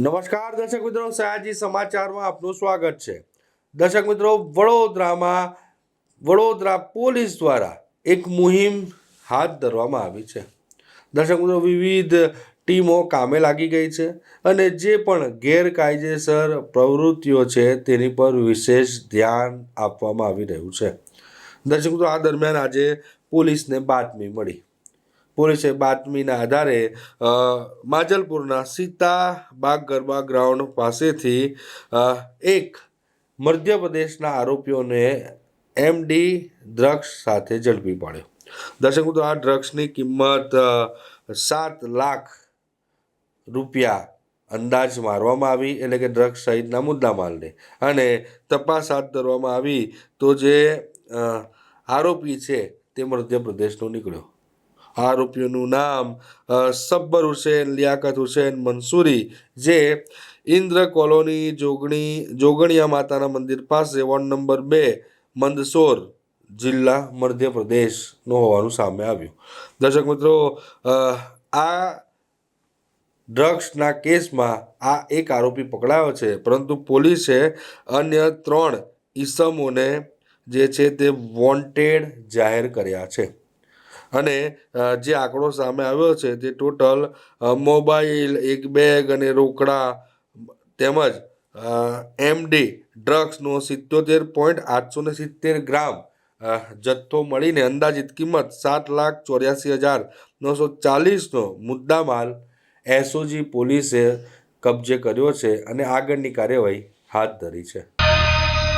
નમસ્કાર, દર્શક મિત્રો, સયાજી સમાચારમાં આપનું સ્વાગત છે. દર્શક મિત્રો, વડોદરામાં, વડોદરા પોલીસ દ્વારા એક મુહિમ હાથ ધરવામાં આવી છે. દર્શક મિત્રો, વિવિધ ટીમો કામે લાગી ગઈ છે અને જે પણ ગેરકાયદેસર પ્રવૃત્તિઓ છે તેની પર વિશેષ ધ્યાન આપવામાં આવી રહ્યું છે. દર્શક મિત્રો, આ દરમિયાન આજે પોલીસને બાતમી મળી. પોલીસે બાતમીના આધારે માજલપુરના માજલપુરના સીતાબાગ ગરબા ગ્રાઉન્ડ પાસેથી એક મધ્યપ્રદેશના આરોપીઓને એમડી ડ્રગ્સ સાથે ઝડપી પાડ્યો. દર્શક મિત્રો, આ ડ્રગ્સની કિંમત સાત લાખ રૂપિયા અંદાજ મારવામાં આવી, એટલે કે ડ્રગ્સ સહિતના મુદ્દામાલને અને તપાસ હાથ ધરવામાં આવી તો જે આરોપી છે તે મધ્યપ્રદેશનો નીકળ્યો. આરોપીઓનું નામ સબ્બર હુસેન, લિયાકત હુસેન મંસૂરી, જે ઇન્દ્ર કોલોની જોગણી, જોગણિયા માતાના મંદિર પાસે વોર્ડ નંબર બે, મંદસોર જિલ્લા મધ્યપ્રદેશનો હોવાનું સામે આવ્યું. દર્શક મિત્રો આ ડ્રગ્સના કેસમાં આ એક આરોપી પકડાયો છે, પરંતુ પોલીસે અન્ય ત્રણ ઈસમોને જે છે તે વોન્ટેડ જાહેર કર્યા છે. અને જે આંકડો સામે આવ્યો છે તે ટોટલ મોબાઈલ, એક બેગ અને રોકડા તેમજ એમડી ડ્રગ્સનો સિત્તોતેર પોઈન્ટ આઠસો ને સિત્તેર ગ્રામ જથ્થો મળીને અંદાજિત કિંમત સાત લાખ ચોર્યાસી હજાર નવસો ચાલીસનો મુદ્દામાલ એસઓજી પોલીસે કબજે કર્યો છે અને આગળની કાર્યવાહી હાથ ધરી છે.